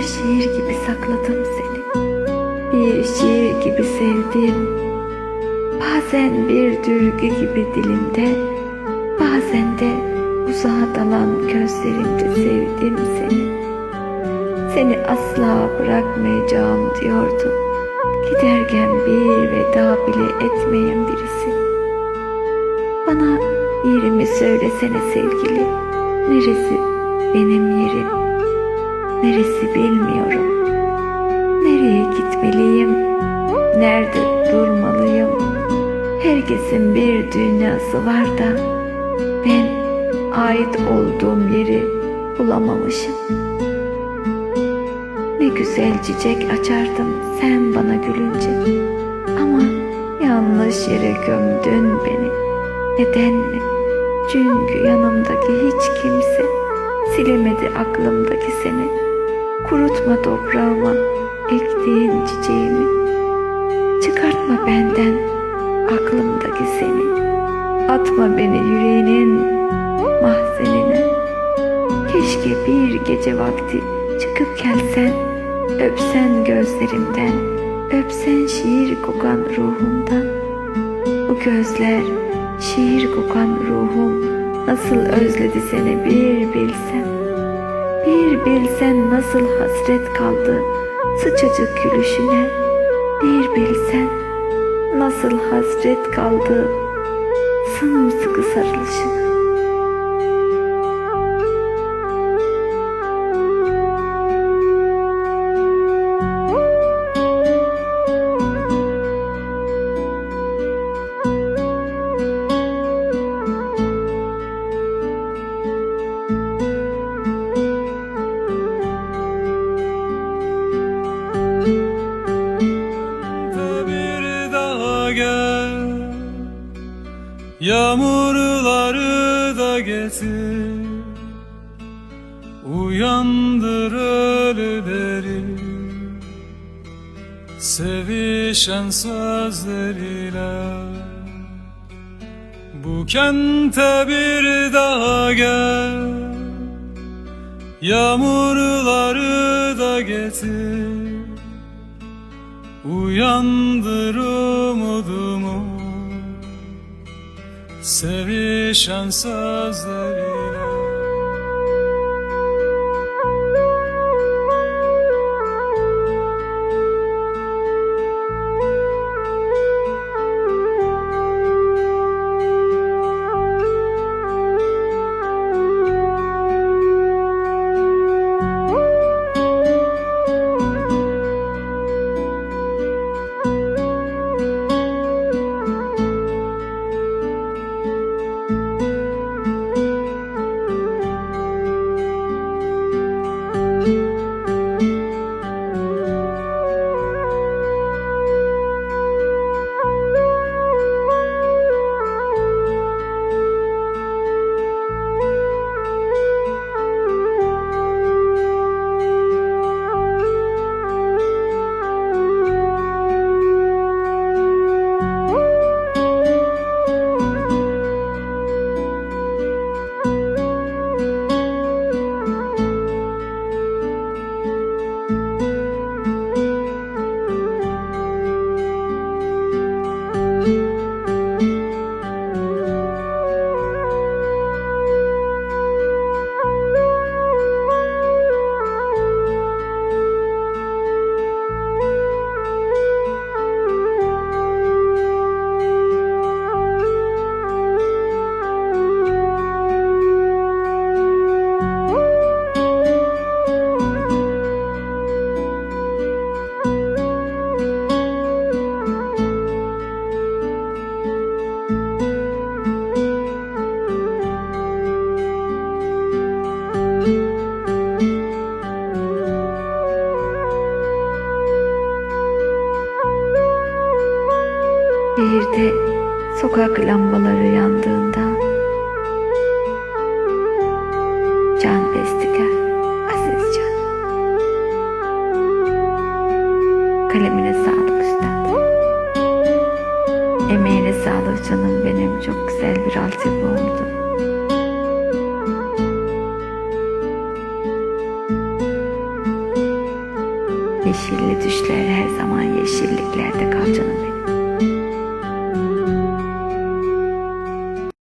Bir şiir gibi sakladım seni. Bir şiir gibi sevdim. Bazen bir dürgü gibi dilimde. Bazen de uzağa dalan gözlerimde sevdim seni. Seni asla bırakmayacağım diyordum. Giderken bir veda bile etmeyen birisi Bana yerimi söylesene sevgili Neresi benim yerim? Neresi bilmiyorum. Nereye gitmeliyim? Nerede durmalıyım? Herkesin bir dünyası var da ben ait olduğum yeri bulamamışım. Ne güzel çiçek açardım sen bana gülünce. Ama yanlış yere gömdün beni. Neden mi? Çünkü yanımdaki hiç kimse silemedi aklımdaki seni. Kurutma toprağıma ektiğin çiçeğimi. Çıkartma benden aklımdaki seni. Atma beni yüreğinin mahzenine. Keşke bir gece vakti çıkıp gelsen, öpsen gözlerimden, öpsen şiir kokan ruhumdan. Bu gözler şiir kokan ruhum nasıl özledi seni bir bilsem. Bir bilsen nasıl hasret kaldı sıcacık gülüşüne. Bir bilsen nasıl hasret kaldı sımsıkı sarılışına. Yağmurları da getir. Uyandır ölüleri. Sevişen sözleriyle. Bu kente bir daha gel. Yağmurları da getir. Uyandır umudumu Sevişen sözleriyle sokak lambaları yandığında Can Bestikar Aziz Can. Kalemine sağlık üstad Emeğine sağlık canım benim. Çok güzel bir altyapı oldu. Yeşilli düşler her zaman yeşilliklerde kal canım benim